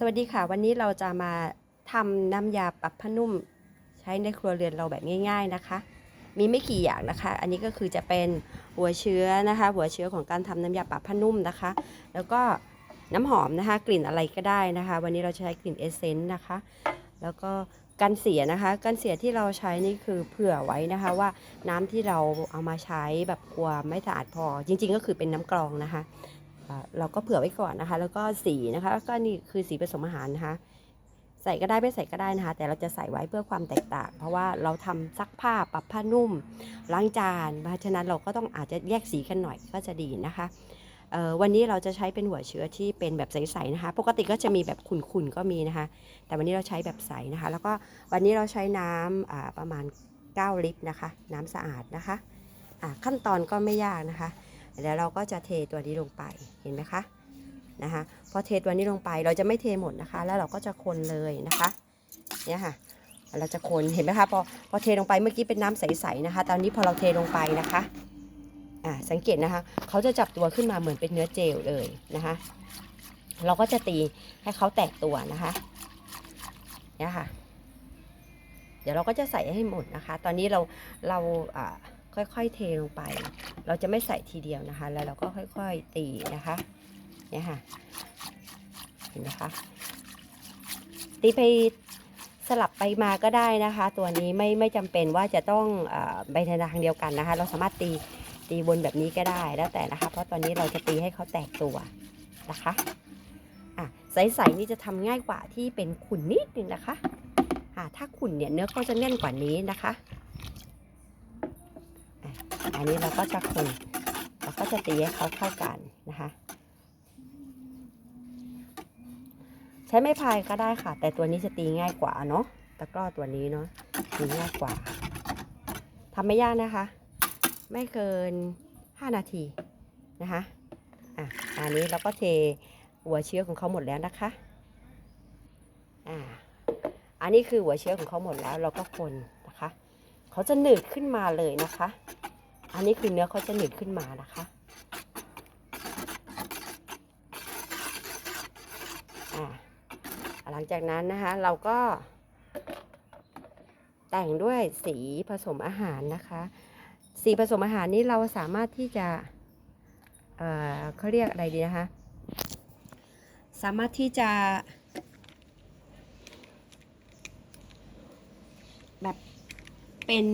สวัสดีค่ะ วันนี้เราจะมาทำน้ำยาปรับผ้านุ่ม ใช้ในครัวเรือนเราแบบง่าย ๆนะคะ มีไม่กี่อย่างนะคะ อันนี้ก็คือจะเป็นหัวเชื้อนะคะ หัวเชื้อของการทำน้ำยาปรับผ้านุ่มนะคะ แล้วก็น้ำหอมนะคะ กลิ่นอะไรก็ได้นะคะ วันนี้เราใช้กลิ่นเอเซนต์นะคะ แล้วก็กันเสียนะคะกันเสียที่เราใช้นี่คือเผื่อไว้นะคะว่าน้ำที่เราเอามาใช้แบบกลัวไม่สะอาดพอ จริง ๆ ก็คือเป็นน้ำกรองนะคะ เราก็เผื่อไว้ก่อนนะคะ แล้วก็สีนะคะ ก็นี่คือสีผสมอาหารนะคะ ใส่ก็ได้ไม่ใส่ก็ได้นะคะ แต่เราจะใส่ไว้เพื่อความแตกต่าง เพราะว่าเราทำซักผ้าปรับผ้านุ่มล้างจานเพราะฉะนั้นเราก็ต้องอาจจะแยกสีกันหน่อยก็จะดีนะคะวันนี้เราจะใช้เป็นหัวเชื้อที่เป็นแบบใสๆนะคะ ปกติก็จะมีแบบขุ่นๆก็มีนะคะ แต่วันนี้เราใช้แบบใสนะคะ แล้วก็วันนี้เราใช้น้ำอ่าประมาณ 9 ลิตรนะคะ น้ำสะอาดนะคะอ่าขั้นตอนก็ไม่ยากนะคะ แล้วเราก็จะเทตัวนี้ลงไปเห็นไหมคะนะคะพอเทตัวนี้ลงไปเราจะไม่เทหมดนะคะ แล้วเราก็จะคนเลยนะคะเนี่ยค่ะเราจะคนเห็นไหมคะพอพอเทลงไปเมื่อกี้เป็นน้ำใสๆนะคะ ตอนนี้พอเราเทลงไปนะคะอ่าสังเกตนะคะเขาจะจับตัวขึ้นมาเหมือนเป็นเนื้อเจลเลยนะคะ เราก็จะตีให้เขาแตกตัวนะคะเนี่ยค่ะ เดี๋ยวเราก็จะใส่ให้หมดนะคะ ตอนนี้เราเราอ่า ค่อยๆเทลงไป เราจะไม่ใส่ทีเดียวนะคะ แล้วเราก็ค่อยๆตีนะคะเนี่ยค่ะเห็นไหมคะตีไปสลับไปมาก็ได้นะคะ ตัวนี้ไม่ไม่จำเป็นว่าจะต้องอไปในทางเดียวกันนะคะ เราสามารถตีตีวนแบบนี้ก็ได้แล้วแต่นะคะ เพราะตอนนี้เราจะตีให้เขาแตกตัวนะคะอะใสๆนี่จะทำง่ายกว่าที่เป็นขุนนิดนึงนะคะอะถ้าขุนเนี่ยเนื้อก็จะแน่นกว่านี้นะคะ อันนี้เราก็จะคนเราก็จะตีให้เขาเข้ากันนะคะ ใช้ไม้พายก็ได้ค่ะ แต่ตัวนี้จะตีง่ายกว่าเนาะตะกร้อตัวนี้เนาะตีง่ายกว่าทำไม่ยากนะคะ ไม่เกิน 5 นาทีนะคะอะอันนี้เราก็เทหัวเชื้อของเขาหมดแล้วนะคะอ่าอันนี้คือหัวเชื้อของเขาหมดแล้วเราก็คนนะคะ เขาจะหนืดขึ้นมาเลยนะคะ อันนี้คือเนื้อเขาจะหนืดขึ้นมานะคะหลังจากนั้นนะคะเราก็แต่งด้วยสีผสมอาหารนะคะ สีผสมอาหารนี้เราสามารถที่จะเเขาเรียกอะไรดีนะคะ สามารถที่จะแบบเป็น